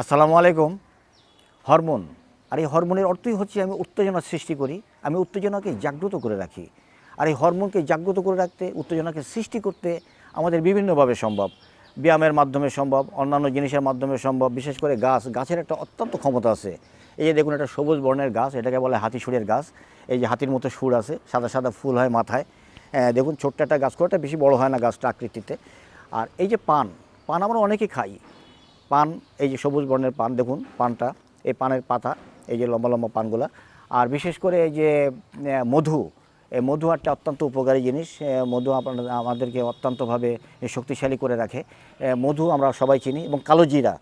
আসসালামু আলাইকুম। হরমোন। আর এই হরমোনের অর্থই হচ্ছে আমি উত্তেজনা সৃষ্টি করি। আমি উত্তেজনাকে জাগ্রত করে রাখি। আর এই হরমোনকে জাগ্রত করে রাখতে উত্তেজনাকে সৃষ্টি করতে আমাদের বিভিন্নভাবে সম্ভব। ব্যায়ামের মাধ্যমে সম্ভব অন্যান্য জিনিসের মাধ্যমে সম্ভব বিশেষ করে গাছ। গাছের একটা অত্যন্ত ক্ষমতা আছে। এই যে দেখুন একটা সবুজ বর্ণের গাছ এটাকে বলে হাতি সুরের গাছ। এই যে হাতির মতো সুর আছে সাদা সাদা ফুল হয় মাথায়। আহ, দেখুন ছোট্ট একটা গাছ করে বেশি বড় হয় না গাছটা আকৃতিতে। আর এই যে পান পান আমরা অনেকেই খাই। পান, এই যে সবুজ বর্ণের পান, দেখুন পানটা, এই পানের পাতা, এই যে লম্বা লম্বা পানগুলা। আর বিশেষ করে এই যে মধু, এই মধু একটা অত্যন্ত উপকারী জিনিস মধু আমাদেরকে অত্যন্তভাবে শক্তিশালী করে রাখে। মধু আমরা সবাই চিনি এবং কালো জিরা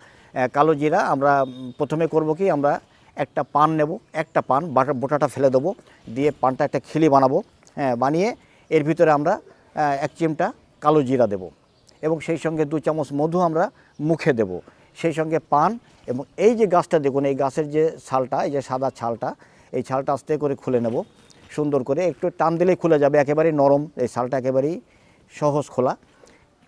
কালো জিরা আমরা প্রথমে করব কি, আমরা একটা পান নেব, একটা পান, বাটা, বোটাটা ফেলে দেবো, দিয়ে পানটা একটা খিলি বানাবো হ্যাঁ বানিয়ে এর ভিতরে আমরা এক চিমটা কালো জিরা দেবো। এবং সেই সঙ্গে দু চামচ মধু আমরা মুখে দেব। সেই সঙ্গে পান এবং এই যে গাছটা দেখুন, এই গাছের যে ছালটা, এই যে সাদা ছালটা, এই ছালটা আস্তে করে খুলে নেব। সুন্দর করে একটু টান দিলেই খুলে যাবে, একেবারেই নরম। এই ছালটা একেবারেই সহজ খোলা।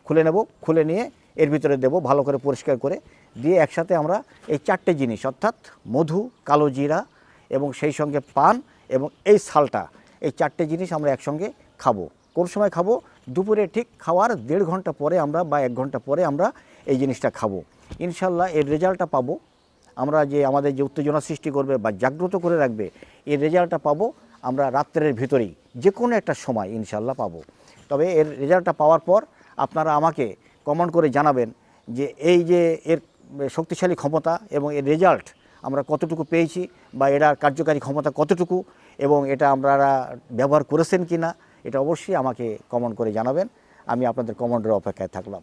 খুলে নেব, খুলে নিয়ে এর ভিতরে দেব, ভালো করে পরিষ্কার করে। দিয়ে একসাথে আমরা এই চারটে জিনিস, অর্থাৎ মধু, কালো জিরা এবং সেই সঙ্গে পান এবং এই ছালটা, এই চারটে জিনিস আমরা একসঙ্গে খাব। কোন সময় খাব? দুপুরে ঠিক খাওয়ার দেড় ঘণ্টা পরে আমরা বা এক ঘণ্টা পরে আমরা এই জিনিসটা খাব। ইনশাল্লাহ এর রেজাল্টটা পাবো। আমরা যে আমাদের যে উত্তেজনা সৃষ্টি করবে বা জাগ্রত করে রাখবে, এর রেজাল্টটা পাবো। আমরা রাত্রের ভিতরেই যে কোনো একটা সময় ইনশাল্লাহ পাবো। তবে এর রেজাল্টটা পাওয়ার পর আপনারা আমাকে কমেন্ট করে জানাবেন যে এই যে এর শক্তিশালী ক্ষমতা এবং এর রেজাল্ট আমরা কতটুকু পেয়েছি বা এটার কার্যকারী ক্ষমতা কতটুকু এবং এটা আপনারা ব্যবহার করেছেন কি না এটা অবশ্যই আমাকে কমেন্ট করে জানাবেন। আমি আপনাদের কমেন্টের অপেক্ষায় থাকলাম।